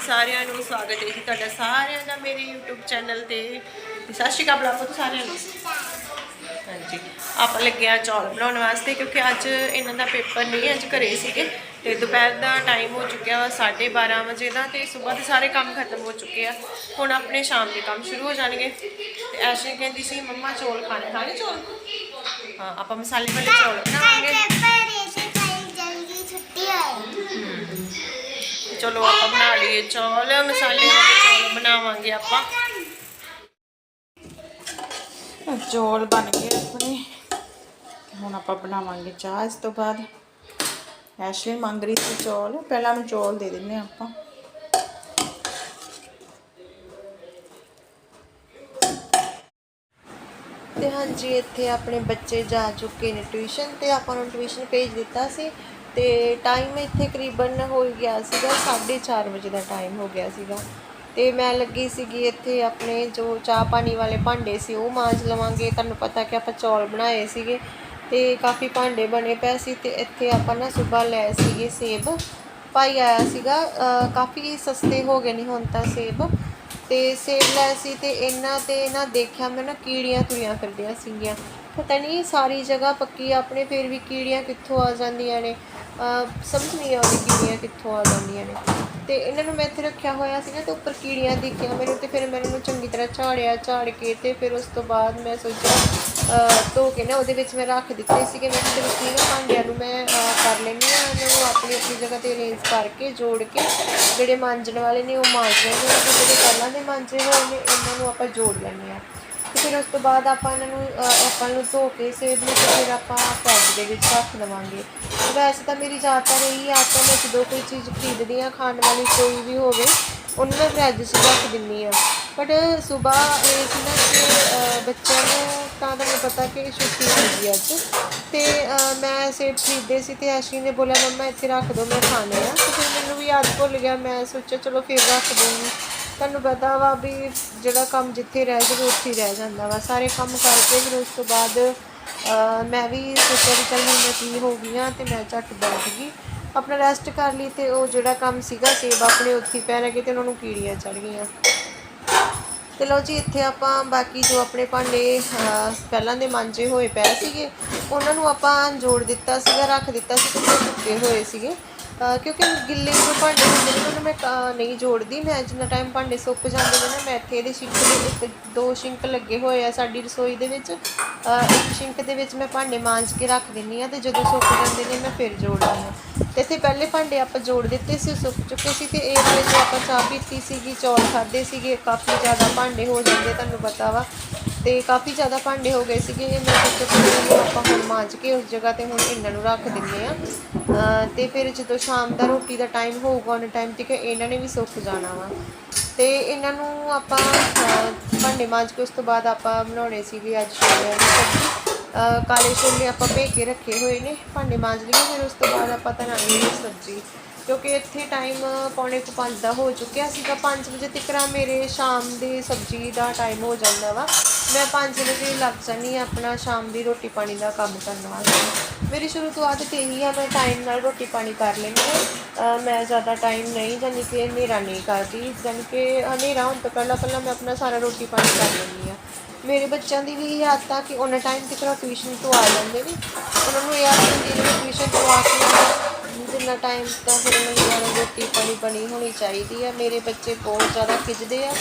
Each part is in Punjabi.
ਸਾਰਿਆਂ ਨੂੰ ਸਵਾਗਤ ਹੈ ਜੀ ਤੁਹਾਡਾ ਸਾਰਿਆਂ ਦਾ ਮੇਰੇ YouTube ਚੈਨਲ ਤੇ। ਸਤਿ ਸ਼੍ਰੀ ਅਕਾਲ ਬੁਲਾ ਪੁੱਤ ਸਾਰਿਆਂ ਨੂੰ। ਹਾਂਜੀ। ਆਪਾਂ ਲੱਗੇ ਆ ਚੌਲ ਬਣਾਉਣ ਵਾਸਤੇ ਕਿਉਂਕਿ ਅੱਜ ਇਹਨਾਂ ਦਾ ਪੇਪਰ ਨਹੀਂ ਅੱਜ ਘਰੇ ਸੀਗੇ ਤੇ ਦੁਪਹਿਰ ਦਾ ਟਾਈਮ ਹੋ ਚੁੱਕਿਆ ਵਾ 12:30 ਵਜੇ ਦਾ ਤੇ ਸਵੇਰ ਦੇ ਸਾਰੇ ਕੰਮ ਖਤਮ ਹੋ ਚੁੱਕੇ ਆ। ਹੁਣ ਆਪਣੇ ਸ਼ਾਮ ਦੇ ਕੰਮ ਸ਼ੁਰੂ ਹੋ ਜਾਣਗੇ। ਤੇ ਐਸ਼ੀ ਕਹਿੰਦੀ ਸੀ ਮੰਮਾ ਚੌਲ ਖਾਣੇ ਖਾਣੇ ਚੌਲ? ਹਾਂ ਆਪਾਂ ਮਸਾਲੇ ਵਾਲੇ ਚੌਲ ਬਣਾਵਾਂਗੇ। ਚਲੋ ਆਪਾਂ ਬਣਾ ਚੌਲ, ਮਸਾਲੇ ਵਾਲੇ ਚੌਲ ਬਣਾਵਾਂਗੇ ਆਪਾਂ। ਚੌਲ ਬਣ ਗਏ ਆਪਣੇ ਹੁਣ ਆਪਾਂ ਬਣਾਵਾਂਗੇ ਚਾਹ ਇਸ ਤੋਂ ਬਾਅਦ। ਐਸ਼ਲੀ ਮੰਗ ਰਹੀ ਸੀ ਚੌਲ। ਪਹਿਲਾਂ ਨੂੰ ਚੌਲ ਦੇ ਦਿੰਨੇ ਆ ਆਪਾਂ। ਤੇ ਹਾਂਜੀ, ਇੱਥੇ ਆਪਣੇ ਬੱਚੇ ਜਾ ਚੁੱਕੇ ਨੇ ਟਿਊਸ਼ਨ ਤੇ ਆਪਾਂ ਨੂੰ ਟਿਊਸ਼ਨ ਭੇਜ ਦਿੱਤਾ ਸੀ। ਤੇ ਟਾਈਮ ਇੱਥੇ ਕਰੀਬਨ ਹੋ ਗਿਆ ਸੀਗਾ 4:30 ਵਜੇ ਦਾ ਟਾਈਮ ਹੋ ਗਿਆ ਸੀਗਾ। ਅਤੇ ਮੈਂ ਲੱਗੀ ਸੀਗੀ ਇੱਥੇ ਆਪਣੇ ਜੋ ਚਾਹ ਪਾਣੀ ਵਾਲੇ ਭਾਂਡੇ ਸੀ, ਉਹ ਮਾਂਜ ਲਵਾਂਗੇ। ਤੁਹਾਨੂੰ ਪਤਾ ਕਿ ਆਪਾਂ ਚੌਲ ਬਣਾਏ ਸੀਗੇ ਅਤੇ ਕਾਫੀ ਭਾਂਡੇ ਬਣੇ ਪਏ ਸੀ ਅਤੇ ਇੱਥੇ ਆਪਾਂ ਨਾ ਸਵੇਰ ਲੈ ਸੀਗੇ ਸੇਬ। ਭਾਈ ਆਇਆ ਸੀਗਾ ਕਾਫੀ ਸਸਤੇ ਹੋ ਗਏ ਨੇ ਹੁਣ ਤਾਂ ਸੇਬ। ਤੇ ਸੇਬ ਲੈ ਸੀ ਤੇ ਇਹਨਾਂ ਤੇ ਨਾ ਦੇਖਿਆ ਮੈਂ ਨਾ ਕੀੜੀਆਂ ਤੁਰੀਆਂ ਫਿਰਦੀਆਂ ਸੀਗੀਆਂ। ਪਤਾ ਨਹੀਂ ਸਾਰੀ ਜਗ੍ਹਾ ਪੱਕੀ ਆਪਣੇ, ਫਿਰ ਵੀ ਕੀੜੀਆਂ ਕਿੱਥੋਂ ਆ ਜਾਂਦੀਆਂ ਨੇ। ਸਮਝ ਨਹੀਂ ਆਉਂਦੀ ਕੀੜੀਆਂ ਕਿੱਥੋਂ ਆ ਜਾਂਦੀਆਂ ਨੇ। ਤੇ ਇਹਨਾਂ ਨੂੰ ਮੈਂ ਇੱਥੇ ਰੱਖਿਆ ਹੋਇਆ ਸੀ ਨਾ ਤੇ ਉੱਪਰ ਕੀੜੀਆਂ ਦੇਖੀਆਂ ਮੈਨੂੰ ਤੇ ਫਿਰ ਮੈਂ ਇਹਨੂੰ ਚੰਗੀ ਤਰ੍ਹਾਂ ਝਾੜਿਆ, ਝਾੜ ਕੇ ਤੇ ਫਿਰ ਉਸ ਤੋਂ ਬਾਅਦ ਮੈਂ ਸੋਚਿਆ ਧੋ ਕੇ ਨਾ ਉਹਦੇ ਵਿੱਚ ਮੈਂ ਰੱਖ ਦਿੱਤੇ ਸੀਗੇ। ਮੈਂ ਕਿਤੇ ਵਿੱਚ ਨਾ ਭਾਂਡਿਆਂ ਨੂੰ ਮੈਂ ਕਰ ਲੈਂਦੀ ਹਾਂ। ਇਹਨਾਂ ਨੂੰ ਆਪਣੀ ਆਪਣੀ ਜਗ੍ਹਾ ਤੇ ਅਰੇਂਜ ਕਰਕੇ ਜੋੜ ਕੇ ਜਿਹੜੇ ਮਾਂਜਣ ਵਾਲੇ ਨੇ ਉਹ ਮਾਂਜ ਲੈਂਦੇ ਆ ਤੇ ਜਿਹੜੇ ਪਹਿਲਾਂ ਦੇ ਮਾਂਜੇ ਹੋਏ ਨੇ ਉਹਨਾਂ ਨੂੰ ਆਪਾਂ ਜੋੜ ਲੈਂਦੇ ਆ ਤੇ ਫਿਰ ਉਸ ਤੋਂ ਬਾਅਦ ਆਪਾਂ ਇਹਨਾਂ ਨੂੰ ਆਪਾਂ ਨੂੰ ਧੋ ਕੇ ਸੇਬ ਨੂੰ ਤੇ ਫਿਰ ਆਪਾਂ ਫਰਿੱਜ ਦੇ ਵਿੱਚ ਰੱਖ ਲਵਾਂਗੇ ਵੈਸੇ ਤਾਂ ਮੇਰੀ ਜ਼ਿਆਦਾਤਰ ਇਹੀ ਆਦਤ ਹੈ ਮੈਂ ਜਦੋਂ ਕੋਈ ਚੀਜ਼ ਖਰੀਦਦੀ ਆ, ਖਾਣ ਵਾਲੀ ਕੋਈ ਵੀ ਹੋਵੇ, ਉਹਨੂੰ ਮੈਂ ਫਰਿੱਜ 'ਚ ਰੱਖ ਦਿੰਦੀ ਹਾਂ ਬਟ ਸੁਬਾਹ ਇਹ ਸੀ ਨਾ ਕਿ ਬੱਚਿਆਂ ਨੂੰ ਤਾਂ ਤੁਹਾਨੂੰ ਪਤਾ ਕਿ ਛੁੱਟੀ ਹੁੰਦੀ ਹੈ ਅੱਜ। ਤੇ ਮੈਂ ਸੇਬ ਖਰੀਦੇ ਸੀ ਤੇ ਐਸ਼ੀ ਨੇ ਬੋਲਿਆ, ਮੰਮਾ, ਇੱਥੇ ਰੱਖ ਦਿਓ ਮੈਂ ਖਾਣੇ ਆ। ਤੇ ਫਿਰ ਮੈਨੂੰ ਵੀ ਯਾਦ ਭੁੱਲ ਗਿਆ, ਮੈਂ ਸੋਚਿਆ, ਚਲੋ, ਫਿਰ ਰੱਖ ਦੂੰਗੀ ਤੁਹਾਨੂੰ ਪਤਾ ਵਾ ਵੀ ਜਿਹੜਾ ਕੰਮ ਜਿੱਥੇ ਰਹਿ ਜਾਵੇ, ਉੱਥੇ ਹੀ ਰਹਿ ਜਾਂਦਾ ਵਾ। ਸਾਰੇ ਕੰਮ ਕਰਕੇ ਫਿਰ ਉਸ ਤੋਂ ਬਾਅਦ ਮੈਂ ਵੀ ਸੋਚਿਆ ਵੀ ਚੱਲ ਹੁਣ ਮੈਂ ਫ੍ਰੀ ਹੋ ਗਈ ਹਾਂ ਤੇ ਮੈਂ ਝੱਟ ਬੈਠ ਗਈ। ਆਪਣਾ ਰੈਸਟ ਕਰ ਲਈ ਤੇ ਉਹ ਜਿਹੜਾ ਕੰਮ ਸੀਗਾ ਸੇਬ ਆਪਣੇ ਉੱਥੇ ਹੀ ਪੈ ਗਏ ਤੇ ਉਹਨਾਂ ਨੂੰ ਕੀੜੀਆਂ ਚੜ ਗਈਆਂ। ਤੇ ਲਓ ਜੀ, ਇੱਥੇ ਆਪਾਂ ਬਾਕੀ ਜੋ ਆਪਣੇ ਭਾਂਡੇ ਪਹਿਲਾਂ ਦੇ ਮਾਂਜੇ ਹੋਏ ਪਏ ਸੀਗੇ, ਉਹਨਾਂ ਨੂੰ ਆਪਾਂ ਜੋੜ ਦਿੱਤਾ ਸੀਗਾ, ਰੱਖ ਦਿੱਤਾ ਸੀ ਤੇ ਸੁੱਕੇ ਹੋਏ ਸੀਗੇ। ਕਿਉਂਕਿ ਗਿੱਲੇ ਜੋ ਭਾਂਡੇ ਹੁੰਦੇ ਨੇ, ਉਹਨਾਂ ਨੂੰ ਮੈਂ ਨਹੀਂ ਜੋੜਦੀ। ਮੈਂ ਜਿੰਨਾ ਟਾਈਮ ਭਾਂਡੇ ਸੁੱਕ ਜਾਂਦੇ ਨੇ ਨਾ, ਮੈਂ ਇੱਥੇ ਇਹਦੇ ਸ਼ਿੰਕ ਦੇ ਇੱਕ ਦੋ ਸ਼ਿੰਕ ਲੱਗੇ ਹੋਏ ਆ ਸਾਡੀ ਰਸੋਈ ਦੇ ਵਿੱਚ। ਇੱਕ ਸ਼ਿੰਕ ਦੇ ਵਿੱਚ ਮੈਂ ਭਾਂਡੇ ਮਾਂਜ ਕੇ ਰੱਖ ਦਿੰਨੀ ਆ ਤੇ ਜਦੋਂ ਸੁੱਕ ਜਾਂਦੇ ਨੇ, ਮੈਂ ਫਿਰ ਜੋੜਦੀ ਆ ਤੇ ਇੱਥੇ ਪਹਿਲੇ ਭਾਂਡੇ ਆਪਾਂ ਜੋੜ ਦਿੱਤੇ ਸੀ, ਸੁੱਕ ਚੁੱਕੇ ਸੀ ਤੇ ਇਹ ਵਾਲੇ ਜੋ ਆਪਾਂ ਚਾਹ ਪੀਤੀ ਸੀਗੀ, ਚੌਲ ਖਾਦੇ ਸੀਗੇ, ਕਾਫੀ ਜ਼ਿਆਦਾ ਭਾਂਡੇ ਹੋ ਜਾਂਦੇ ਤੁਹਾਨੂੰ ਪਤਾ ਵਾ। ਤੇ ਕਾਫੀ ਜ਼ਿਆਦਾ ਭਾਂਡੇ ਹੋ ਗਏ ਸੀਗੇ। ਮੈਂ ਸੋਚਿਆ ਚਲੋ ਆਪਾਂ ਹੁਣ ਮਾਂਜ ਕੇ ਉਸ ਜਗ੍ਹਾ ਤੇ ਹੁਣ ਇਹਨਾਂ ਨੂੰ ਰੱਖ ਦਿੰਨੇ ਆ ਤੇ ਫਿਰ ਜਦੋਂ ਸ਼ਾਮ ਦਾ ਰੋਟੀ ਦਾ ਟਾਈਮ ਹੋਊਗਾ, ਉਹਨਾਂ ਟਾਈਮ ਤੱਕ ਇਹਨਾਂ ਨੇ ਵੀ ਸੁੱਕ ਜਾਣਾ ਵਾ। ਤੇ ਇਹਨਾਂ ਨੂੰ ਆਪਾਂ ਭਾਂਡੇ ਮਾਂਜ ਕੇ ਉਸ ਤੋਂ ਬਾਅਦ ਆਪਾਂ ਬਣਾਉਣੇ ਸੀਗੇ ਅੱਜ ਛੋਲਿਆਂ ਦੀ ਸਬਜ਼ੀ। ਕਾਲੇ ਛੋਲੇ ਆਪਾਂ ਭੇ ਕੇ ਰੱਖੇ ਹੋਏ ਨੇ, ਭਾਂਡੇ ਮਾਂਜ ਲਈਏ, ਫਿਰ ਉਸ ਤੋਂ ਬਾਅਦ ਆਪਾਂ ਧਰਾਂਗੇ ਸਬਜ਼ੀ। ਕਿਉਂਕਿ ਇੱਥੇ ਟਾਈਮ ਪੌਣੇ ਕੁ ਪੰਜ ਦਾ ਹੋ ਚੁੱਕਿਆ ਸੀਗਾ 5 ਵਜੇ ਤੱਕ ਮੇਰੇ ਸ਼ਾਮ ਦੀ ਸਬਜ਼ੀ ਦਾ ਟਾਈਮ ਹੋ ਜਾਂਦਾ ਵਾ। ਮੈਂ 5 ਵਜੇ ਲੱਗ ਜਾਂਦੀ ਹਾਂ ਆਪਣਾ ਸ਼ਾਮ ਦੀ ਰੋਟੀ ਪਾਣੀ ਦਾ ਕੰਮ ਕਰਨ ਵਾਸਤੇ। ਮੇਰੀ ਸ਼ੁਰੂ ਤੋਂ ਆਦਤ ਇਹੀ ਆ, ਮੈਂ ਟਾਈਮ ਨਾਲ ਰੋਟੀ ਪਾਣੀ ਕਰ ਲੈਂਦੀ ਹਾਂ। ਮੈਂ ਜ਼ਿਆਦਾ ਟਾਈਮ ਨਹੀਂ ਜਾਨੀ ਕਿ ਹਨੇਰਾ ਨਹੀਂ ਕਰਦੀ। ਜਾਨੀ ਕਿ ਹਨੇਰਾ ਹੋਣ ਤੋਂ ਪਹਿਲਾਂ ਪਹਿਲਾਂ ਮੈਂ ਆਪਣਾ ਸਾਰਾ ਰੋਟੀ ਪਾਣੀ ਕਰ ਲੈਂਦੀ ਹਾਂ। ਮੇਰੇ ਬੱਚਿਆਂ ਦੀ ਵੀ ਇਹ ਆਦਤ ਆ ਕਿ ਉਹਨਾਂ ਟਾਈਮ ਤੱਕ ਉਹ ਟਿਊਸ਼ਨ ਤੋਂ ਆ ਜਾਂਦੇ ਨੇ। ਉਹਨਾਂ ਨੂੰ ਇਹ ਆਦਤ ਹੁੰਦੀ ਹੈ ਕਿ ਟਿਊਸ਼ਨ ਤੋਂ ਆ ਕੇ ਜਿੰਨਾ ਟਾਈਮ ਤਾਂ ਫਿਰ ਉਹਨਾਂ ਦੀ ਰੋਟੀ ਪਾਣੀ ਬਣੀ ਹੋਣੀ ਚਾਹੀਦੀ ਆ ਮੇਰੇ ਬੱਚੇ ਬਹੁਤ ਜ਼ਿਆਦਾ ਖਿੱਚਦੇ ਆ।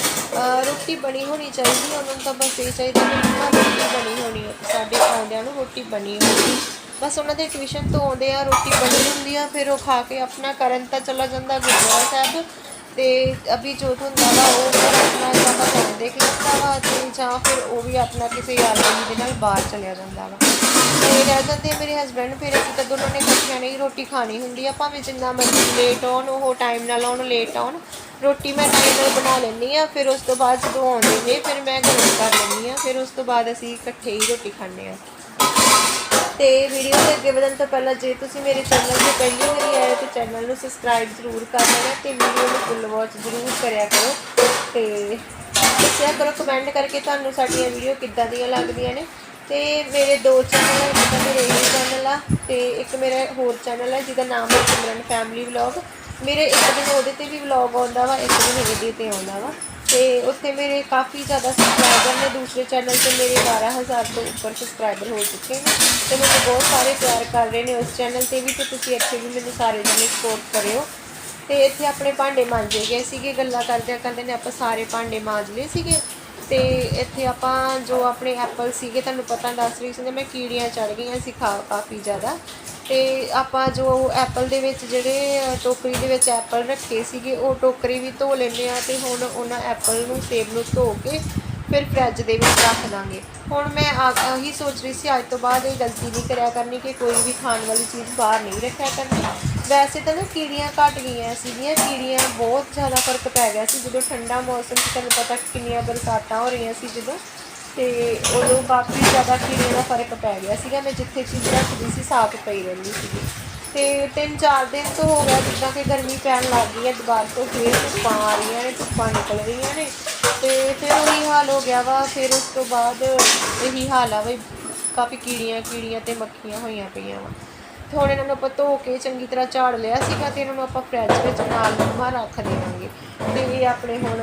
ਰੋਟੀ ਬਣੀ ਹੋਣੀ ਚਾਹੀਦੀ ਉਹਨਾਂ ਨੂੰ ਤਾਂ ਬਸ ਇਹ ਚਾਹੀਦਾ ਕਿ ਰੋਟੀ ਬਣੀ ਹੋਣੀ ਸਾਡੇ ਆਉਂਦਿਆਂ ਨੂੰ ਰੋਟੀ ਬਣੀ ਹੋਣੀ ਬਸ ਉਹਨਾਂ ਦੇ ਟਿਊਸ਼ਨ ਤੋਂ ਆਉਂਦੇ ਆ, ਰੋਟੀ ਬਣੀ ਹੁੰਦੀ ਆ, ਫਿਰ ਉਹ ਖਾ ਕੇ ਆਪਣਾ ਕਰਨ ਤਾਂ ਚਲਾ ਜਾਂਦਾ ਗੁਰਦੁਆਰਾ ਸਾਹਿਬ। ਤੇ ਅਭੀ ਜੋ ਹੁੰਦਾ ਵਾ ਉਹ ਆਪਣਾ ਜਾਂ ਤਾਂ ਫੋਨ ਦੇਖ ਲੈਂਦਾ ਵਾ ਤੇ ਜਾਂ ਫਿਰ ਉਹ ਵੀ ਆਪਣਾ ਕਿਸੇ ਯਾਰ ਦੋਸਤ ਦੇ ਨਾਲ ਬਾਹਰ ਚਲਿਆ ਜਾਂਦਾ ਵਾ। ਤੇ ਰਹਿ ਜਾਂਦੇ ਮੇਰੇ ਹਸਬੰਡ ਫਿਰ ਅਸੀਂ ਤਾਂ ਦੋਨੋਂ ਨੇ ਇਕੱਠਿਆਂ ਨੇ ਰੋਟੀ ਖਾਣੀ ਹੁੰਦੀ ਆ। ਭਾਵੇਂ ਜਿੰਨਾ ਮਰਜ਼ੀ ਲੇਟ ਆਉਣ, ਉਹ ਟਾਈਮ ਨਾਲ ਆਉਣ ਲੇਟ ਆਉਣ। ਰੋਟੀ ਮੈਂ ਟਾਈਮ ਨਾਲ ਬਣਾ ਲੈਂਦੀ ਆ, ਫਿਰ ਉਸ ਤੋਂ ਬਾਅਦ ਜਦੋਂ ਆਉਂਦੇ ਨੇ, ਫਿਰ ਮੈਂ ਗਰਮ ਕਰ ਲੈਂਦੀ ਆ, ਫਿਰ ਉਸ ਤੋਂ ਬਾਅਦ ਅਸੀਂ ਇਕੱਠੇ ਹੀ ਰੋਟੀ ਖਾਂਦੇ ਆ। ਤੇ ਵੀਡੀਓ ਦੇ ਅੱਗੇ ਵਧਣ ਤੋਂ ਪਹਿਲਾਂ ਜੇ ਤੁਸੀਂ ਮੇਰੇ ਚੈਨਲ ਤੇ ਪਹਿਲੀ ਵਾਰੀ ਆਏ ਤਾਂ ਚੈਨਲ ਨੂੰ ਸਬਸਕ੍ਰਾਈਬ ਜ਼ਰੂਰ ਕਰ ਲੈਣਾ ਤੇ ਵੀਡੀਓ ਨੂੰ ਫੁੱਲ ਵਾਚ ਜ਼ਰੂਰ ਕਰਿਆ ਕਰੋ। ਤੇ ਦੱਸਿਆ ਕਰੋ ਕਮੈਂਟ ਕਰਕੇ ਤੁਹਾਨੂੰ ਸਾਡੀਆਂ ਵੀਡੀਓ ਕਿੱਦਾਂ ਦੀਆਂ ਲੱਗਦੀਆਂ ਨੇ। ਤੇ ਮੇਰੇ ਦੋ ਚੈਨਲ ਹੈ ਇੱਕ ਤਾਂ ਮੇਰੇ ਇਹ ਚੈਨਲ ਆ ਤੇ ਇੱਕ ਮੇਰਾ ਹੋਰ ਚੈਨਲ ਹੈ ਜਿਹਦਾ ਨਾਮ ਹੈ ਸਿਮਰਨ ਫੈਮਿਲੀ ਵਲੌਗ ਮੇਰੇ ਇੱਕ ਦਿਨ ਉਹਦੇ ਤੇ ਵੀ ਵਲੌਗ ਆਉਂਦਾ ਵਾ, ਇੱਕ ਦਿਨ ਇਹਦੇ ਤੇ ਆਉਂਦਾ ਵਾ। ਤੇ ਉੱਥੇ ਮੇਰੇ ਕਾਫੀ ਜ਼ਿਆਦਾ ਸਬਸਕ੍ਰਾਈਬਰ ਨੇ, ਦੂਸਰੇ ਚੈਨਲ ਤੇ ਮੇਰੇ 12000 ਤੋਂ ਉੱਪਰ ਸਬਸਕ੍ਰਾਈਬਰ ਹੋ ਚੁੱਕੇ ਨੇ। ਤੇ ਮੈਨੂੰ ਬਹੁਤ ਸਾਰੇ ਪਿਆਰ ਕਰ ਰਹੇ ਨੇ ਉਸ ਚੈਨਲ ਤੇ ਵੀ, ਤੇ ਤੁਸੀਂ ਇੱਥੇ ਵੀ ਮੈਨੂੰ ਸਾਰੇ ਜਣੇ ਸਪੋਰਟ ਕਰਿਓ। ਤੇ ਇੱਥੇ ਆਪਣੇ ਭਾਂਡੇ ਮਾਂਜੇ ਗਏ ਸੀਗੇ, ਗੱਲਾਂ ਕਰਦਿਆਂ ਕਰਦੇ ਨੇ ਆਪਾਂ ਸਾਰੇ ਭਾਂਡੇ ਮਾਂਜ ਲਏ ਸੀਗੇ। ਤੇ ਇੱਥੇ ਆਪਾਂ ਜੋ ਆਪਣੇ ਐਪਲ ਸੀਗੇ, ਤੁਹਾਨੂੰ ਪਤਾ ਦੱਸ ਰਹੀ ਸੀ ਨਾ ਮੈਂ ਕੀੜੀਆਂ ਚੜ ਗਈਆਂ ਸੀ ਖਾ ਕਾਫੀ ਜ਼ਿਆਦਾ। ਅਤੇ ਆਪਾਂ ਜੋ ਐਪਲ ਦੇ ਵਿੱਚ ਜਿਹੜੇ ਟੋਕਰੀ ਦੇ ਵਿੱਚ ਐਪਲ ਰੱਖੇ ਸੀਗੇ, ਉਹ ਟੋਕਰੀ ਵੀ ਧੋ ਲੈਂਦੇ ਹਾਂ ਅਤੇ ਹੁਣ ਉਹਨਾਂ ਐਪਲ ਨੂੰ ਸੇਬ ਨੂੰ ਧੋ ਕੇ ਫਿਰ ਫ੍ਰਿਜ ਦੇ ਵਿੱਚ ਰੱਖ ਦਾਂਗੇ ਹੁਣ ਮੈਂ ਆਹੀ ਸੋਚ ਰਹੀ ਸੀ, ਅੱਜ ਤੋਂ ਬਾਅਦ ਇਹ ਗਲਤੀ ਨਹੀਂ ਕਰਿਆ ਕਰਨੀ ਕਿ ਕੋਈ ਵੀ ਖਾਣ ਵਾਲੀ ਚੀਜ਼ ਬਾਹਰ ਨਹੀਂ ਰੱਖਿਆ ਕਰਨੀ। ਵੈਸੇ ਤਾਂ ਨਾ ਕੀੜੀਆਂ ਘਟ ਗਈਆਂ ਸੀਗੀਆਂ, ਕੀੜੀਆਂ ਬਹੁਤ ਜ਼ਿਆਦਾ ਫ਼ਰਕ ਪੈ ਗਿਆ ਸੀ ਜਦੋਂ ਠੰਡਾ ਮੌਸਮ ਸੀ, ਤੁਹਾਨੂੰ ਪਤਾ ਕਿੰਨੀਆਂ ਬਰਸਾਤਾਂ ਹੋ ਰਹੀਆਂ ਸੀ ਜਦੋਂ। ਤੇ ਉਦੋਂ ਕਾਫੀ ਜ਼ਿਆਦਾ ਕੀੜੇ ਦਾ ਫ਼ਰਕ ਪੈ ਗਿਆ ਸੀਗਾ, ਮੈਂ ਜਿੱਥੇ ਚੀਜ਼ ਰੱਖਦੀ ਸੀ ਸਾਫ਼ ਪਈ ਰਹਿੰਦੀ ਸੀਗੀ। ਤੇ ਤਿੰਨ ਚਾਰ ਦਿਨ ਤੋਂ ਹੋ ਗਿਆ, ਜਿੱਦਾਂ ਕਿ ਗਰਮੀ ਪੈਣ ਲੱਗ ਗਈ ਹੈ, ਦੁਬਾਰਾ ਤੋਂ ਫੇਰ ਧੁੱਪਾਂ ਆ ਰਹੀਆਂ ਨੇ, ਧੁੱਪਾਂ ਨਿਕਲ ਰਹੀਆਂ ਨੇ। ਤੇ ਫਿਰ ਉਹੀ ਹਾਲ ਹੋ ਗਿਆ ਵਾ, ਫਿਰ ਉਸ ਤੋਂ ਬਾਅਦ ਇਹੀ ਹਾਲ ਆ ਵੀ ਕਾਫੀ ਕੀੜੀਆਂ ਕੀੜੀਆਂ ਤੇ ਮੱਖੀਆਂ ਹੋਈਆਂ ਪਈਆਂ ਵਾ। ਹੁਣ ਇਹਨਾਂ ਨੂੰ ਆਪਾਂ ਧੋ ਕੇ ਚੰਗੀ ਤਰ੍ਹਾਂ ਝਾੜ ਲਿਆ ਸੀਗਾ ਤੇ ਇਹਨਾਂ ਨੂੰ ਆਪਾਂ ਫ੍ਰਿਜ ਵਿੱਚ ਨਾਲ ਨਮਾ ਰੱਖ ਦੇਵਾਂਗੇ। ਤੇ ਇਹ ਆਪਣੇ ਹੁਣ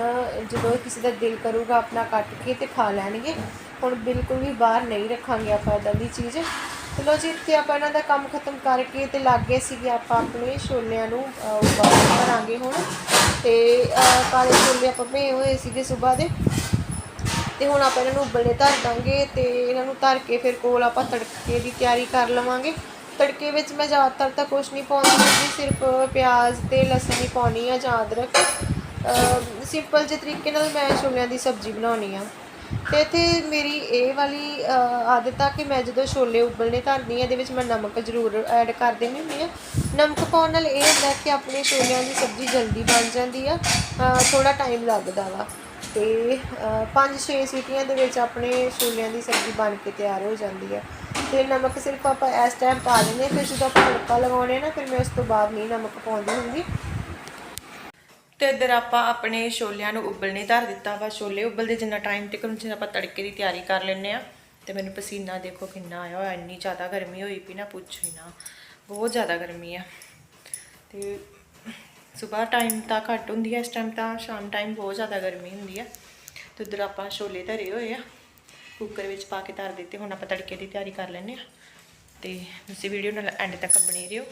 ਜਦੋਂ ਕਿਸੇ ਦਾ ਦਿਲ ਕਰੂਗਾ ਆਪਣਾ ਕੱਟ ਕੇ ਤੇ ਖਾ ਲੈਣਗੇ। ਹੁਣ ਬਿਲਕੁਲ ਵੀ ਬਾਹਰ ਨਹੀਂ ਰੱਖਾਂਗੇ ਆਪਾਂ ਇਦਾਂ ਦੀ ਚੀਜ਼। ਚਲੋ ਜੀ ਇੱਥੇ ਆਪਾਂ ਇਹਨਾਂ ਦਾ ਕੰਮ ਖਤਮ ਕਰਕੇ ਤੇ ਲੱਗੇ ਸੀਗੇ ਆਪਾਂ ਆਪਣੇ ਛੋਲਿਆਂ ਨੂੰ ਅਹ, ਉਬਾਲ ਕਰਾਂਗੇ ਹੁਣ। ਤੇ ਕਾਲੇ ਛੋਲੇ ਆਪਾਂ ਭੇ ਹੋਏ ਸੀਗੇ ਸਵੇਰ ਦੇ। ਤੇ ਹੁਣ ਆਪਾਂ ਇਹਨਾਂ ਨੂੰ ਉਬਲੇ ਧਰ ਦਾਂਗੇ ਤੇ ਇਹਨਾਂ ਨੂੰ ਧਰ ਕੇ ਫਿਰ ਕੋਲ ਆਪਾਂ ਤੜਕੇ ਦੀ ਤਿਆਰੀ ਕਰ ਲਵਾਂਗੇ। ਤੜਕੇ ਵਿੱਚ ਮੈਂ ਜ਼ਿਆਦਾਤਰ ਤਾਂ ਕੁਝ ਨਹੀਂ ਪਾਉਂਦੀ ਹੁੰਦੀ ਸਿਰਫ ਪਿਆਜ਼ ਤੇ ਲਸਣ ਹੀ ਪਾਉਣੀ ਆ ਜਾਂ ਅਦਰਕ ਸਿੰਪਲ ਜਿਹੇ ਤਰੀਕੇ ਨਾਲ ਮੈਂ ਛੋਲਿਆਂ ਦੀ ਸਬਜ਼ੀ ਬਣਾਉਣੀ ਆ ਤੇ ਇੱਥੇ ਮੇਰੀ ਇਹ ਵਾਲੀ ਆਦਤ ਆ ਕਿ ਮੈਂ ਜਦੋਂ ਛੋਲੇ ਉਬਲਣੇ ਧਰਦੀ ਆ ਇਹਦੇ ਵਿੱਚ ਮੈਂ ਨਮਕ ਜ਼ਰੂਰ ਐਡ ਕਰ ਦਿੰਦੀ ਹੁੰਦੀ ਆ ਨਮਕ ਪਾਉਣ ਨਾਲ ਇਹ ਹੁੰਦਾ ਕਿ ਆਪਣੇ ਛੋਲਿਆਂ ਦੀ ਸਬਜ਼ੀ ਜਲਦੀ ਬਣ ਜਾਂਦੀ ਆ ਥੋੜਾ ਟਾਈਮ ਲੱਗਦਾ ਵਾ। ਤੇ 5-6 ਸੀਟੀਆਂ ਦੇ ਵਿੱਚ ਆਪਣੇ ਛੋਲਿਆਂ ਦੀ ਸਬਜ਼ੀ ਬਣ ਕੇ ਤਿਆਰ ਹੋ ਜਾਂਦੀ ਆ। ਤੇ ਨਮਕ ਸਿਰਫ ਆਪਾਂ ਇਸ ਟਾਈਮ ਪਾ ਦਿੰਦੇ ਫਿਰ ਜਦੋਂ ਆਪਾਂ ਤੜਕਾ ਲਗਾਉਣੇ ਨਾ, ਫਿਰ ਮੈਂ ਉਸ ਤੋਂ ਬਾਅਦ ਨਹੀਂ ਨਮਕ ਪਾਉਂਦੀ ਹੁੰਦੀ। ਤੇ ਇੱਧਰ ਆਪਾਂ ਆਪਣੇ ਛੋਲਿਆਂ ਨੂੰ ਉਬਲਣੇ ਧਰ ਦਿੱਤਾ ਵਾ। ਛੋਲੇ ਉਬਲਦੇ ਜਿੰਨਾ ਟਾਈਮ ਤੱਕ ਉਹਨਾਂ ਆਪਾਂ ਤੜਕੇ ਦੀ ਤਿਆਰੀ ਕਰ ਲੈਂਦੇ ਆ ਤੇ ਮੈਨੂੰ ਪਸੀਨਾ ਦੇਖੋ ਕਿੰਨਾ ਆਇਆ ਹੋਇਆ, ਇੰਨੀ ਜ਼ਿਆਦਾ ਗਰਮੀ ਹੋਈ ਪਈ ਨਾ, ਪੁੱਛੋ ਹੀ ਨਾ। ਬਹੁਤ ਜ਼ਿਆਦਾ ਗਰਮੀ ਆ। ਤੇ ਸਵੇਰ ਟਾਈਮ ਤਾਂ ਘੱਟ ਹੁੰਦੀ ਹੈ ਇਸ ਟਾਈਮ ਤਾਂ ਸ਼ਾਮ ਟਾਈਮ ਬਹੁਤ ਜ਼ਿਆਦਾ ਗਰਮੀ ਹੁੰਦੀ ਆ। ਤੇ ਉਧਰ ਆਪਾਂ ਛੋਲੇ ਧਰੇ ਹੋਏ ਆ। ਕੁੱਕਰ ਵਿੱਚ ਪਾ ਕੇ ਧਰ ਦਿੱਤੇ ਹੁਣ ਆਪਾਂ ਤੜਕੇ ਦੀ ਤਿਆਰੀ ਕਰ ਲੈਂਦੇ ਆ ਤੇ ਤੁਸੀਂ ਵੀਡੀਓ ਨਾਲ ਐਂਡ ਤੱਕ ਬਣੇ ਰਹੋ।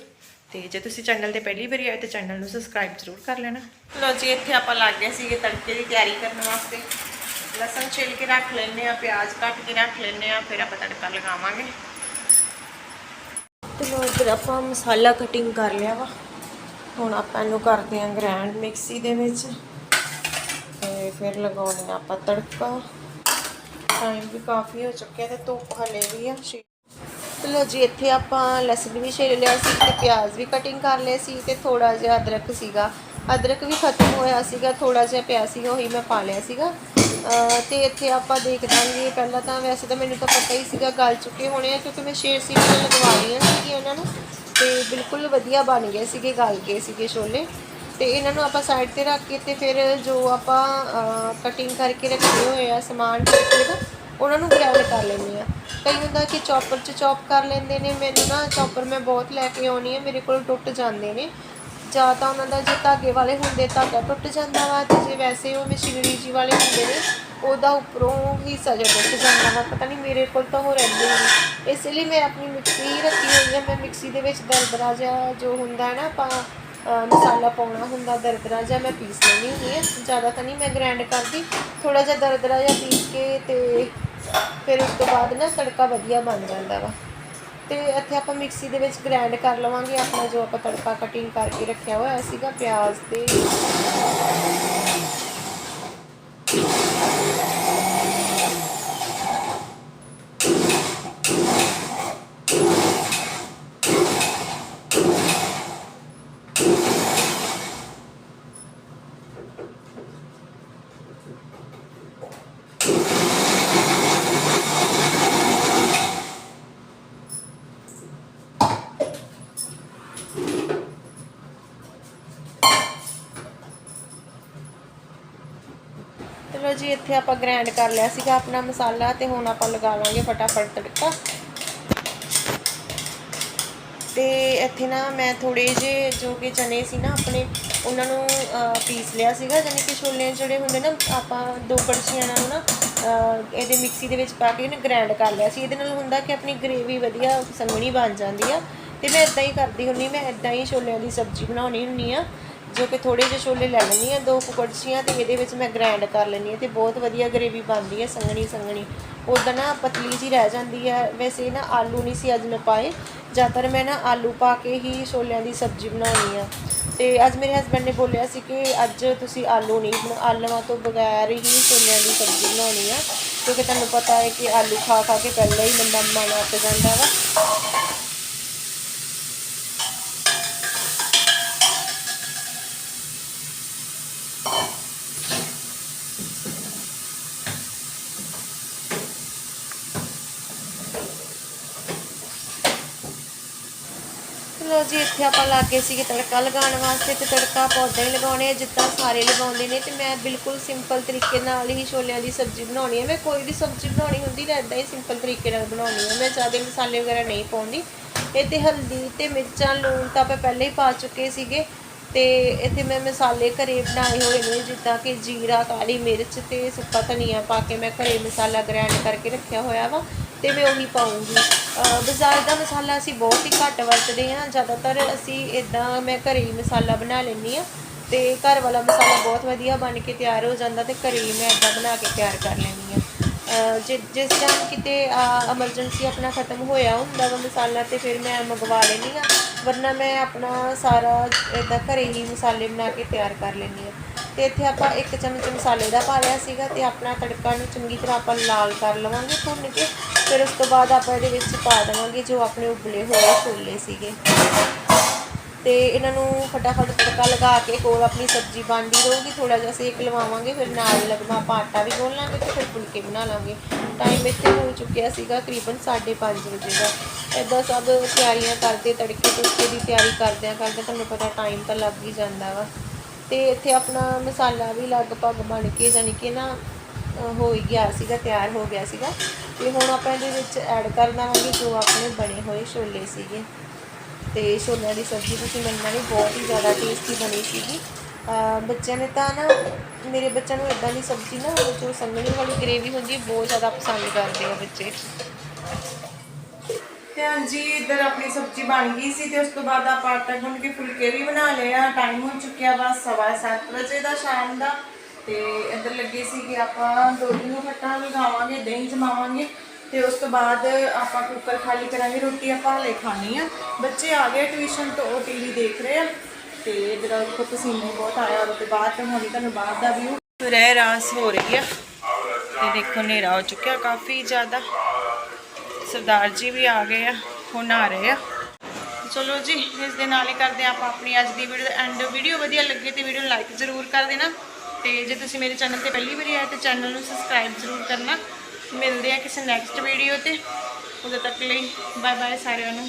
ਤੇ ਜੇ ਤੁਸੀਂ ਚੈਨਲ ਤੇ ਪਹਿਲੀ ਵਾਰੀ ਆਏ ਤਾਂ ਚੈਨਲ ਨੂੰ ਸਬਸਕ੍ਰਾਈਬ ਜ਼ਰੂਰ ਕਰ ਲੈਣਾ। ਲੋ ਜੀ ਇੱਥੇ ਆਪਾਂ ਲੱਗ ਗਏ ਸੀਗੇ ਤੜਕੇ ਦੀ ਤਿਆਰੀ ਕਰਨ ਵਾਸਤੇ। ਲਸਣ ਛਿਲ ਕੇ ਰੱਖ ਲੈਂਦੇ ਆ ਪਿਆਜ਼ ਕੱਟ ਕੇ ਰੱਖ ਲੈਂਦੇ ਆ ਫਿਰ ਆਪਾਂ ਤੜਕਾ ਲਗਾਵਾਂਗੇ। ਤੇ ਲੋ ਇੱਧਰ ਆਪਾਂ ਮਸਾਲਾ ਕਟਿੰਗ ਕਰ ਲਿਆ ਵਾ। ਹੁਣ ਆਪਾਂ ਇਹਨੂੰ ਕਰਦੇ ਆਂ ਗ੍ਰੈਂਡ ਮਿਕਸੀ ਦੇ ਵਿੱਚ। ਤੇ ਫਿਰ ਲਗਾਉਣੇ ਆਪਾਂ ਤੜਕਾ। ਟਾਈਮ ਵੀ ਕਾਫੀ ਹੋ ਚੁੱਕਿਆ ਤੇ ਧੁੱਪ ਹਲੇ ਵੀ ਆ ਤੇ ਲੋ ਜੀ, ਇੱਥੇ ਆਪਾਂ ਲਸਣ ਵੀ ਛਿਲ ਲਿਆ ਸੀ ਤੇ ਪਿਆਜ਼ ਵੀ ਕਟਿੰਗ ਕਰ ਲਏ ਸੀ ਤੇ ਥੋੜਾ ਜਿਹਾ ਅਦਰਕ ਸੀਗਾ। ਅਦਰਕ ਵੀ ਖਤਮ ਹੋਇਆ ਸੀਗਾ ਥੋੜਾ ਜਿਹਾ ਪਿਆ ਸੀਗਾ ਉਹੀ ਮੈਂ ਪਾ ਲਿਆ ਸੀਗਾ। ਅਹ ਤੇ ਇੱਥੇ ਆਪਾਂ ਦੇਖ ਦਾਂਗੇ, ਪਹਿਲਾਂ ਤਾਂ ਵੈਸੇ ਤਾਂ ਮੈਨੂੰ ਤਾਂ ਪਤਾ ਹੀ ਸੀਗਾ, ਗਲ ਚੁੱਕੇ ਹੋਣੇ ਆ ਕਿਉਂਕਿ ਮੈਂ ਛੇ ਸੀਟੀਆਂ ਲਗਵਾ ਲਈਆਂ ਸੀਗੀਆਂ ਉਹਨਾਂ ਨੂੰ। ਤੇ ਬਿਲਕੁਲ ਵਧੀਆ ਬਣ ਗਏ ਸੀਗੇ, ਗਲ ਗਏ ਸੀਗੇ ਛੋਲੇ। ਤੇ ਇਹਨਾਂ ਨੂੰ ਆਪਾਂ ਸਾਈਡ ਤੇ ਰੱਖ ਕੇ ਤੇ ਫਿਰ ਜੋ ਆਪਾਂ ਕਟਿੰਗ ਕਰਕੇ ਰੱਖੇ ਹੋਏ ਆ ਸਮਾਨ ਟਿੱਕੇ ਦਾ ਉਹਨਾਂ ਨੂੰ ਗ੍ਰਾਈਂਡ ਕਰ ਲੈਂਦੇ ਆ ਕਈ ਹੁੰਦਾ ਕਿ ਚੌਪਰ 'ਚ ਚੌਪ ਕਰ ਲੈਂਦੇ ਨੇ, ਮੈਨੂੰ ਨਾ ਚੌਪਰ ਮੈਂ ਬਹੁਤ ਲੈ ਕੇ ਆਉਣੀ ਆ ਮੇਰੇ ਕੋਲ ਟੁੱਟ ਜਾਂਦੇ ਨੇ। ਜਾਂ ਤਾਂ ਉਹਨਾਂ ਦਾ ਜੇ ਧਾਗੇ ਵਾਲੇ ਹੁੰਦੇ, ਧਾਗਾ ਟੁੱਟ ਜਾਂਦਾ ਵਾ ਤੇ ਜੇ ਵੈਸੇ ਉਹ ਮਸ਼ੀਨਰੀ ਜੀ ਵਾਲੇ ਹੁੰਦੇ ਨੇ, ਉਹਦਾ ਉੱਪਰੋਂ ਹੀ ਸਜ਼ਾ ਟੁੱਟ ਜਾਂਦਾ ਵਾ, ਪਤਾ ਨਹੀਂ ਮੇਰੇ ਕੋਲ ਤਾਂ ਉਹ ਰਹਿੰਦੇ ਨੇ ਇਸ ਲਈ ਮੈਂ ਆਪਣੀ ਮਿਕਸੀ ਰੱਖੀ ਹੋਈ ਹੈ ਮੈਂ ਮਿਕਸੀ ਦੇ ਵਿੱਚ ਦਰਦਰਾ ਜਿਹਾ ਜੋ ਹੁੰਦਾ ਹੈ ਨਾ ਆਪਾਂ ਮਸਾਲਾ ਪਾਉਣਾ ਹੁੰਦਾ ਦਰਦਰਾ ਜਿਹਾ ਮੈਂ ਪੀਸ ਲੈਂਦੀ ਹੁੰਦੀ ਹਾਂ। ਜ਼ਿਆਦਾ ਤਾਂ ਨਹੀਂ ਮੈਂ ਗ੍ਰਾਈਂਡ ਕਰਦੀ। ਥੋੜਾ ਜਿਹਾ ਦਰਦਰਾ ਜਿਹਾ ਪੀਸ ਕੇ ਤੇ ਫਿਰ ਉਸ ਤੋਂ ਬਾਅਦ ਨਾ ਤੜਕਾ ਵਧੀਆ ਬਣ ਜਾਂਦਾ ਵਾ। ਤੇ ਇੱਥੇ ਆਪਾਂ ਮਿਕਸੀ ਦੇ ਵਿੱਚ ਗ੍ਰਾਈਂਡ ਕਰ ਲਵਾਂਗੇ। ਆਪਣਾ ਜੋ ਆਪਾਂ ਤੜਕਾ ਕਟਿੰਗ ਕਰਕੇ ਰੱਖਿਆ ਹੋਇਆ ਸੀਗਾ, ਪਿਆਜ਼ ਤੇ ਚਲੋ ਜੀ ਇੱਥੇ ਆਪਾਂ ਗ੍ਰਾਈਂਡ ਕਰ ਲਿਆ ਸੀਗਾ ਆਪਣਾ ਮਸਾਲਾ ਤੇ ਹੁਣ ਆਪਾਂ ਲਗਾ ਲਾਂਗੇ ਫਟਾਫਟ ਤੜਕਾ। ਤੇ ਇੱਥੇ ਨਾ ਮੈਂ ਥੋੜੇ ਜਿਹੇ ਜੋ ਕਿ ਚਨੇ ਸੀ ਨਾ ਆਪਣੇ ਉਹਨਾਂ ਨੂੰ ਪੀਸ ਲਿਆ ਸੀਗਾ ਜਾਨੀ ਕਿ ਛੋਲੇ ਜਿਹੜੇ ਹੁੰਦੇ ਨਾ ਆਪਾਂ ਦੋ ਕੜਛੀਆਂ ਨਾਲ ਨਾ ਅਹ, ਇਹਦੇ ਮਿਕਸੀ ਦੇ ਵਿੱਚ ਪਾ ਕੇ ਨਾ ਗ੍ਰਾਈਂਡ ਕਰ ਲਿਆ ਸੀ। ਇਹਦੇ ਨਾਲ ਹੁੰਦਾ ਕਿ ਆਪਣੀ ਗ੍ਰੇਵੀ ਵਧੀਆ ਸੰਘਣੀ ਬਣ ਜਾਂਦੀ ਆ। ਤੇ ਮੈਂ ਇਦਾਂ ਹੀ ਕਰਦੀ ਹੁੰਨੀ ਮੈਂ ਇਦਾਂ ਹੀ ਛੋਲਿਆਂ ਦੀ ਸਬਜ਼ੀ ਬਣਾਉਣੀ ਹੁੰਨੀ ਆ। ਜੋ ਕਿ ਥੋੜੇ ਜਿਹੇ ਛੋਲੇ ਲੈ ਲੈਂਦੀ ਆ ਦੋ ਕੁ ਕੜਛੀਆਂ ਤੇ ਇਹਦੇ ਵਿੱਚ ਮੈਂ ਗ੍ਰਾਈਂਡ ਕਰ ਲੈਂਦੀ ਆ ਤੇ ਬਹੁਤ ਵਧੀਆ ਗਰੇਵੀ ਬਣਦੀ ਹੈ ਸੰਘਣੀ ਸੰਘਣੀ। ਉਦਾਂ ਨਾ ਪਤਲੀ ਜੀ ਰਹਿ ਜਾਂਦੀ ਹੈ। ਵੈਸੇ ਨਾ ਆਲੂ ਨਹੀਂ ਸੀ ਅੱਜ ਮੈਂ ਪਾਏ। ਜ਼ਿਆਦਾਤਰ ਮੈਂ ਨਾ ਆਲੂ ਪਾ ਕੇ ਹੀ ਛੋਲਿਆਂ ਦੀ ਸਬਜ਼ੀ ਬਣਾਉਣੀ ਆ। ਤੇ ਅੱਜ ਮੇਰੇ ਹਸਬੰਡ ਨੇ ਬੋਲਿਆ ਸੀ ਕਿ ਅੱਜ ਤੁਸੀਂ ਆਲੂ ਨਹੀਂ ਆਲੂਆਂ ਤੋਂ ਬਗੈਰ ਹੀ ਛੋਲਿਆਂ ਦੀ ਸਬਜ਼ੀ ਬਣਾਉਣੀ ਆ। ਕਿਉਂਕਿ ਤੁਹਾਨੂੰ ਪਤਾ ਹੈ ਕਿ ਆਲੂ ਖਾ ਖਾ ਕੇ ਪਹਿਲਾਂ ਹੀ ਬੰਦਾ ਮਨ ਅੱਕ ਜਾਂਦਾ ਵਾ। ਲੋ ਜੀ, ਇੱਥੇ ਆਪਾਂ ਲੱਗੇ ਸੀਗੇ ਤੜਕਾ ਲਗਾਉਣ ਵਾਸਤੇ ਤੇ ਤੜਕਾ ਆਪਾਂ ਹੀ ਲਗਾਉਣੇ ਆ, ਜਿੱਦਾਂ ਸਾਰੇ ਲਗਾਉਂਦੇ ਨੇ ਤੇ ਮੈਂ ਬਿਲਕੁਲ ਸਿੰਪਲ ਤਰੀਕੇ ਨਾਲ ਹੀ ਛੋਲਿਆਂ ਦੀ ਸਬਜ਼ੀ ਬਣਾਉਣੀ ਹੈ ਮੈਂ ਕੋਈ ਵੀ ਸਬਜ਼ੀ ਬਣਾਉਣੀ ਹੁੰਦੀ ਤਾਂ ਇਦਾਂ ਹੀ ਸਿੰਪਲ ਤਰੀਕੇ ਨਾਲ ਬਣਾਉਣੀ ਹੈ ਮੈਂ ਜ਼ਿਆਦਾ ਮਸਾਲੇ ਵਗੈਰਾ ਨਹੀਂ ਪਾਉਂਦੀ। ਇਹ ਤੇ ਹਲਦੀ ਤੇ ਮਿਰਚਾਂ, ਲੂਣ ਤਾਂ ਆਪਾਂ ਪਹਿਲਾਂ ਹੀ ਪਾ ਚੁੱਕੇ ਸੀਗੇ ਤੇ ਇੱਥੇ ਮੈਂ ਮਸਾਲੇ ਘਰੇ ਬਣਾਏ ਹੋਏ ਨੇ, ਜਿੱਦਾਂ ਕਿ ਜੀਰਾ, ਕਾਲੀ ਮਿਰਚ ਤੇ ਸੁੱਕਾ ਧਨੀਆ ਪਾ ਕੇ ਮੈਂ ਘਰੇ ਮਸਾਲਾ ਗ੍ਰੈਂਡ ਕਰਕੇ ਰੱਖਿਆ ਹੋਇਆ ਵਾ। ਤੇ ਮੈਂ ਉਹੀ ਪਾਉਂਗੀ। ਅਹ ਬਾਜ਼ਾਰ ਦਾ ਮਸਾਲਾ ਅਸੀਂ ਬਹੁਤ ਹੀ ਘੱਟ ਵਰਤਦੇ ਹਾਂ। ਜ਼ਿਆਦਾਤਰ ਅਸੀਂ ਇਦਾਂ ਮੈਂ ਘਰੇ ਹੀ ਮਸਾਲਾ ਬਣਾ ਲੈਂਦੀ ਹਾਂ ਤੇ ਘਰ ਵਾਲਾ ਮਸਾਲਾ ਬਹੁਤ ਵਧੀਆ ਬਣ ਕੇ ਤਿਆਰ ਹੋ ਜਾਂਦਾ ਤੇ ਘਰੇ ਹੀ ਮੈਂ ਇਦਾਂ ਬਣਾ ਕੇ ਤਿਆਰ ਕਰ ਲੈਂਦੀ ਹਾਂ। ਅਹ ਜਿਸ ਟਾਈਮ ਕਿਤੇ ਐਮਰਜੈਂਸੀ ਆਪਣਾ ਖਤਮ ਹੋਇਆ ਹੁੰਦਾ ਵਾ ਮਸਾਲਾ ਤੇ ਫਿਰ ਮੈਂ ਮੰਗਵਾ ਲੈਂਦੀ ਹਾਂ। ਵਰਨਾ ਮੈਂ ਆਪਣਾ ਸਾਰਾ ਇਦਾਂ ਘਰੇ ਹੀ ਮਸਾਲੇ ਬਣਾ ਕੇ ਤਿਆਰ ਕਰ ਲੈਂਦੀ ਹਾਂ। ਤੇ ਇੱਥੇ ਆਪਾਂ ਇੱਕ ਚਮਚ ਮਸਾਲੇ ਦਾ ਪਾ ਲਿਆ ਸੀਗਾ ਤੇ ਆਪਣਾ ਤੜਕਾ ਨੂੰ ਚੰਗੀ ਤਰ੍ਹਾਂ ਆਪਾਂ ਲਾਲ ਕਰ ਲਵਾਂਗੇ ਭੁੰਨ ਕੇ, ਫਿਰ ਉਸ ਤੋਂ ਬਾਅਦ ਆਪਾਂ ਇਹਦੇ ਵਿੱਚ ਪਾ ਦੇਵਾਂਗੇ ਜੋ ਆਪਣੇ ਉਬਲੇ ਹੋਏ ਛੋਲੇ ਸੀਗੇ। ਤੇ ਇਹਨਾਂ ਨੂੰ ਫਟਾਫਟ ਤੜਕਾ ਲਗਾ ਕੇ ਕੋਲ ਆਪਣੀ ਸਬਜ਼ੀ ਬਣਦੀ ਰਹੂਗੀ ਥੋੜਾ ਜਿਹਾ ਸੇਕ ਲਵਾਵਾਂਗੇ, ਫਿਰ ਨਾਲ ਲੱਗਦਾ ਆਪਾਂ ਆਟਾ ਵੀ ਗੁੰਨ ਲਾਂਗੇ ਤੇ ਫਿਰ ਫੁਲਕੇ ਬਣਾ ਲਾਂਗੇ। ਟਾਈਮ ਇੱਥੇ ਹੋ ਚੁੱਕਿਆ ਸੀਗਾ ਤਕਰੀਬਨ 5:30 ਵਜੇ ਦਾ। ਇਦਾਂ ਸਭ ਤਿਆਰੀਆਂ ਕਰਦੇ ਤੜਕੇ ਤੁੜਕੇ ਦੀ ਤਿਆਰੀ ਕਰਦਿਆਂ ਕਰਦੇ ਤੁਹਾਨੂੰ ਪਤਾ ਟਾਈਮ ਤਾਂ ਲੱਗ ਹੀ ਜਾਂਦਾ ਵਾ। ਤੇ ਇੱਥੇ ਆਪਣਾ ਮਸਾਲਾ ਵੀ ਲਗਭਗ ਬਣ ਕੇ ਜਾਨੀ ਕਿ ਨਾ ਹੋ ਹੀ ਗਿਆ ਸੀਗਾ, ਤਿਆਰ ਹੋ ਗਿਆ ਸੀਗਾ। ਤੇ ਹੁਣ ਆਪਾਂ ਇਹਦੇ ਵਿੱਚ ਐਡ ਕਰ ਦੇਵਾਂਗੇ ਜੋ ਆਪਣੇ ਬਣੇ ਹੋਏ ਛੋਲੇ ਸੀਗੇ। ਤੇ ਛੋਲਿਆਂ ਦੀ ਸਬਜ਼ੀ ਤੁਸੀਂ ਮੰਨਣਾ ਨਹੀਂ ਬਹੁਤ ਹੀ ਜ਼ਿਆਦਾ ਟੇਸਟੀ ਬਣੀ ਸੀਗੀ। ਬੱਚਿਆਂ ਨੇ ਤਾਂ ਨਾ, ਮੇਰੇ ਬੱਚਿਆਂ ਨੂੰ ਇਦਾਂ ਦੀ ਸਬਜ਼ੀ ਨਾ, ਜੋ ਸੰਘਣੀ ਵਾਲੀ ਗ੍ਰੇਵੀ ਹੁੰਦੀ ਬਹੁਤ ਜ਼ਿਆਦਾ ਪਸੰਦ ਕਰਦੇ ਆ ਬੱਚੇ। ਤੇ ਹਾਂਜੀ, ਇੱਧਰ ਆਪਣੀ ਸਬਜ਼ੀ ਬਣ ਗਈ ਸੀ ਤੇ ਉਸ ਤੋਂ ਬਾਅਦ ਆਪਾਂ ਆਟਾ ਗੁੰਨ ਕੇ ਫੁਲਕੇ ਵੀ ਬਣਾ ਲਏ ਆ। ਟਾਈਮ ਹੋ ਚੁੱਕਿਆ ਬਸ ਸਵਾ ਸੱਤ ਵਜੇ ਦਾ ਸ਼ਾਮ ਦਾ ਤੇ ਇੱਧਰ ਲੱਗੇ ਸੀ ਕਿ ਆਪਾਂ ਦੁੱਧ ਨੂੰ ਖੱਟਾ ਲਗਾਵਾਂਗੇ, ਦਹੀਂ ਜਮਾਵਾਂਗੇ ਤੇ ਉਸ ਤੋਂ ਬਾਅਦ ਆਪਾਂ ਕੁੱਕਰ ਖਾਲੀ ਕਰਾਂਗੇ, ਰੋਟੀ ਆਪਾਂ ਹਲੇ ਖਾਣੀ ਆ। ਬੱਚੇ ਆ ਗਏ ਟਿਊਸ਼ਨ ਤੋਂ, ਉਹ ਟੀਵੀ ਦੇਖ ਰਹੇ ਆ ਤੇ ਇੱਧਰ ਦੇਖੋ ਪਸੀਨੇ ਬਹੁਤ ਆਇਆ ਔਰ ਤੋਂ ਬਾਅਦ ਤੋਂ ਹੁਣ ਤੁਹਾਨੂੰ ਬਾਅਦ ਦਾ ਵਿਊ ਰਹਿ ਰਾਸ ਹੋ ਰਹੀ ਆ। ਤੇ ਦੇਖੋ ਹਨੇਰਾ ਹੋ ਚੁੱਕਿਆ ਕਾਫੀ ਜ਼ਿਆਦਾ। ਸਰਦਾਰ ਜੀ ਵੀ ਆ ਗਏ ਆ ਹੁਣ ਆ ਰਹੇ ਆ। ਚਲੋ ਜੀ, ਇਸ ਦੇ ਨਾਲ ਹੀ ਕਰਦੇ ਹਾਂ ਆਪਾਂ ਆਪਣੀ ਅੱਜ ਦੀ ਵੀਡੀਓ ਦਾ ਐਂਡ ਵੀਡੀਓ ਵਧੀਆ ਲੱਗੇ ਤੇ ਵੀਡੀਓ ਨੂੰ ਲਾਈਕ ਜ਼ਰੂਰ ਕਰ ਦੇਣਾ। ਤੇ ਜੇ ਤੁਸੀਂ ਮੇਰੇ ਚੈਨਲ ਤੇ ਪਹਿਲੀ ਵਾਰੀ ਆਏ ਤੇ ਚੈਨਲ ਨੂੰ ਸਬਸਕ੍ਰਾਈਬ ਜ਼ਰੂਰ ਕਰਨਾ। ਮਿਲਦੇ ਆ ਕਿਸੇ ਨੈਕਸਟ ਵੀਡੀਓ ਤੇ। ਉਦੋਂ ਤੱਕ ਲਈ ਬਾਏ ਬਾਏ ਸਾਰਿਆਂ ਨੂੰ।